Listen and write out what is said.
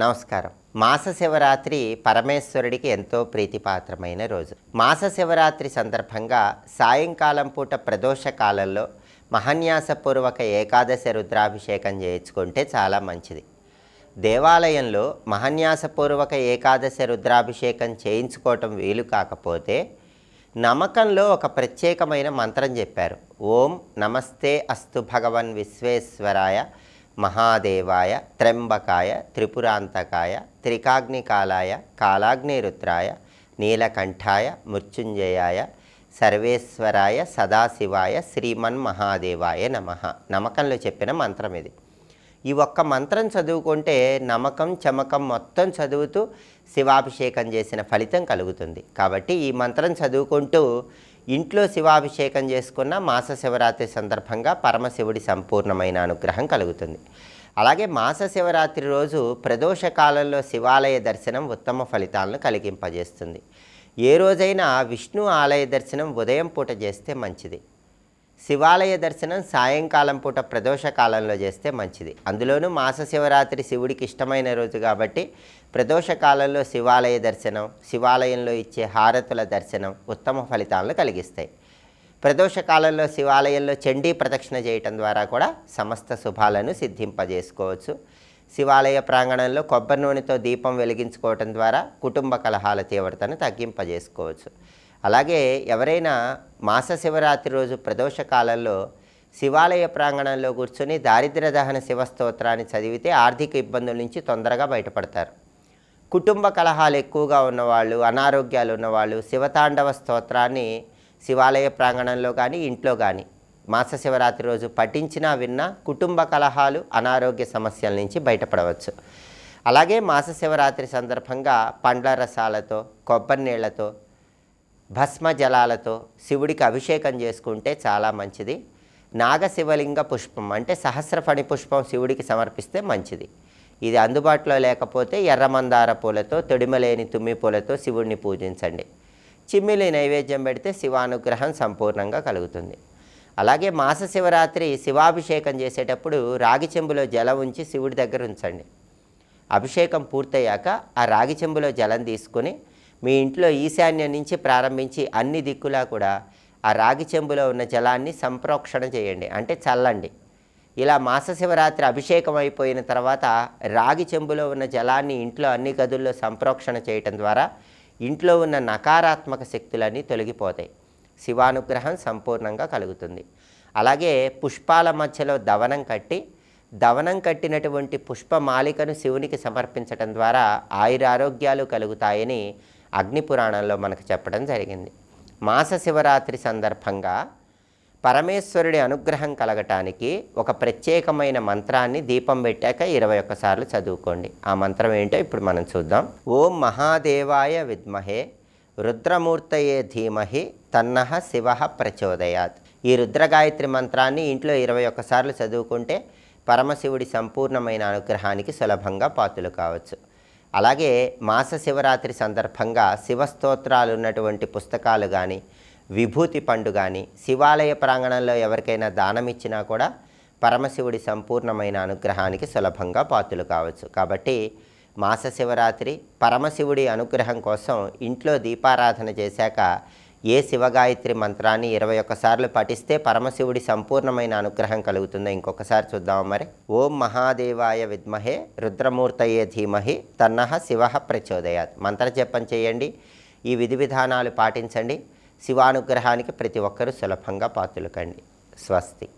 నమస్కారం. మాస శివరాత్రి పరమేశ్వరుడికి ఎంతో ప్రీతిపాత్రమైన రోజు. మాస శివరాత్రి సందర్భంగా సాయంకాలం పూట ప్రదోష కాలంలో మహన్యాసపూర్వక ఏకాదశి రుద్రాభిషేకం చేయించుకుంటే చాలా మంచిది. దేవాలయంలో మహన్యాసపూర్వక ఏకాదశి రుద్రాభిషేకం చేయించుకోవటం వీలు కాకపోతే నమ్మకంలో ఒక ప్రత్యేకమైన మంత్రం చెప్పారు. ఓం నమస్తే అస్తు భగవన్ విశ్వేశ్వరాయ మహాదేవాయ త్ర్యంబకాయ త్రిపురాంతకాయ త్రికాగ్నికాలాయ కాలాగ్నిరుద్రాయ నీలకంఠాయ మృత్యుంజయాయ సర్వేశ్వరాయ సదాశివాయ శ్రీమన్ మహాదేవాయ నమ. నమ్మకంలో చెప్పిన మంత్రం ఇది. ఈ ఒక్క మంత్రం చదువుకుంటే నమ్మకం చమకం మొత్తం చదువుతూ శివాభిషేకం చేసిన ఫలితం కలుగుతుంది. కాబట్టి ఈ మంత్రం చదువుకుంటూ ఇంట్లో శివాభిషేకం చేసుకున్న మాస శివరాత్రి సందర్భంగా పరమశివుడి సంపూర్ణమైన అనుగ్రహం కలుగుతుంది. అలాగే మాస శివరాత్రి రోజు ప్రదోష కాలంలో శివాలయ దర్శనం ఉత్తమ ఫలితాలను కలిగింపజేస్తుంది. ఏ రోజైనా విష్ణు ఆలయ దర్శనం ఉదయం పూట చేస్తే మంచిది. శివాలయ దర్శనం సాయంకాలం పూట ప్రదోష కాలంలో చేస్తే మంచిది. అందులోనూ మాస శివరాత్రి శివుడికి ఇష్టమైన రోజు కాబట్టి ప్రదోష కాలంలో శివాలయ దర్శనం శివాలయంలో ఇచ్చే హారతుల దర్శనం ఉత్తమ ఫలితాలను కలిగిస్తాయి. ప్రదోష కాలంలో శివాలయంలో చండీ ప్రదక్షిణ చేయటం ద్వారా కూడా సమస్త శుభాలను సిద్ధింపజేసుకోవచ్చు. శివాలయ ప్రాంగణంలో కొబ్బరి నూనెతో దీపం వెలిగించుకోవటం ద్వారా కుటుంబ కలహాల తీవ్రతను తగ్గింపజేసుకోవచ్చు. అలాగే ఎవరైనా మాస శివరాత్రి రోజు ప్రదోష కాలంలో శివాలయ ప్రాంగణంలో కూర్చొని దారిద్ర్య దహన శివస్తోత్రాన్ని చదివితే ఆర్థిక ఇబ్బందుల నుంచి తొందరగా బయటపడతారు. కుటుంబ కలహాలు ఎక్కువగా ఉన్నవాళ్ళు అనారోగ్యాలు ఉన్నవాళ్ళు శివతాండవ స్తోత్రాన్ని శివాలయ ప్రాంగణంలో కానీ ఇంట్లో కానీ మాస శివరాత్రి రోజు పఠించినా విన్నా కుటుంబ కలహాలు అనారోగ్య సమస్యల నుంచి బయటపడవచ్చు. అలాగే మాస శివరాత్రి సందర్భంగా పండ్ల రసాలతో కొబ్బరి నీళ్ళతో భస్మ జలాలతో శివుడికి అభిషేకం చేసుకుంటే చాలా మంచిది. నాగశివలింగ పుష్పం అంటే సహస్రఫణి పుష్పం శివుడికి సమర్పిస్తే మంచిది. ఇది అందుబాటులో లేకపోతే ఎర్రమందార పూలతో తొడిమలేని తుమ్మి పూలతో శివుడిని పూజించండి. చిమ్మిలి నైవేద్యం పెడితే శివానుగ్రహం సంపూర్ణంగా కలుగుతుంది. అలాగే మాస శివరాత్రి శివాభిషేకం చేసేటప్పుడు రాగి చెంబులో జలం ఉంచి శివుడి దగ్గర ఉంచండి. అభిషేకం పూర్తయ్యాక ఆ రాగి చెంబులో జలం తీసుకుని మీ ఇంట్లో ఈశాన్యం నుంచి ప్రారంభించి అన్ని దిక్కులా కూడా ఆ రాగి చెంబులో ఉన్న జలాన్ని సంప్రోక్షణ చేయండి. అంటే చల్లండి. ఇలా మాస శివరాత్రి అభిషేకం అయిపోయిన తర్వాత రాగి చెంబులో ఉన్న జలాన్ని ఇంట్లో అన్ని గదుల్లో సంప్రోక్షణ చేయటం ద్వారా ఇంట్లో ఉన్న నకారాత్మక శక్తులన్నీ తొలగిపోతాయి. శివానుగ్రహం సంపూర్ణంగా కలుగుతుంది. అలాగే పుష్పాల మధ్యలో దవనం కట్టి దవనం కట్టినటువంటి పుష్పమాలికను శివునికి సమర్పించటం ద్వారా ఆయురారోగ్యాలు కలుగుతాయని అగ్నిపురాణంలో మనకు చెప్పడం జరిగింది. మాస శివరాత్రి సందర్భంగా పరమేశ్వరుడి అనుగ్రహం కలగటానికి ఒక ప్రత్యేకమైన మంత్రాన్ని దీపం పెట్టాక ఇరవై ఒక్కసార్లు చదువుకోండి. ఆ మంత్రం ఏంటో ఇప్పుడు మనం చూద్దాం. ఓం మహాదేవాయ విద్మహే రుద్రమూర్తయే ధీమహి తన్నహ శివ ప్రచోదయాత్. ఈ రుద్రగాయత్రి మంత్రాన్ని ఇంట్లో ఇరవై ఒక్కసార్లు చదువుకుంటే పరమశివుడి సంపూర్ణమైన అనుగ్రహానికి సులభంగా పాతులు కావచ్చు. అలాగే మాస శివరాత్రి సందర్భంగా శివస్తోత్రాలు ఉన్నటువంటి పుస్తకాలు కానీ విభూతి పండు కానీ శివాలయ ప్రాంగణంలో ఎవరికైనా దానం ఇచ్చినా కూడా పరమశివుడి సంపూర్ణమైన అనుగ్రహానికి సులభంగా పాతులు కావచ్చు. కాబట్టి మాస శివరాత్రి పరమశివుడి అనుగ్రహం కోసం ఇంట్లో దీపారాధన చేశాక ఏ శివగాయత్రి మంత్రాన్ని ఇరవై ఒక్కసార్లు పఠిస్తే పరమశివుడి సంపూర్ణమైన అనుగ్రహం కలుగుతుందో ఇంకొకసారి చూద్దాం మరి. ఓం మహాదేవాయ విద్మహే రుద్రమూర్తయే ధీమహి తన్నహ శివ ప్రచోదయాత్. మంత్ర జపం చేయండి. ఈ విధి విధానాలు పాటించండి. శివానుగ్రహానికి ప్రతి ఒక్కరూ సులభంగా పాతులకండి. స్వస్తి.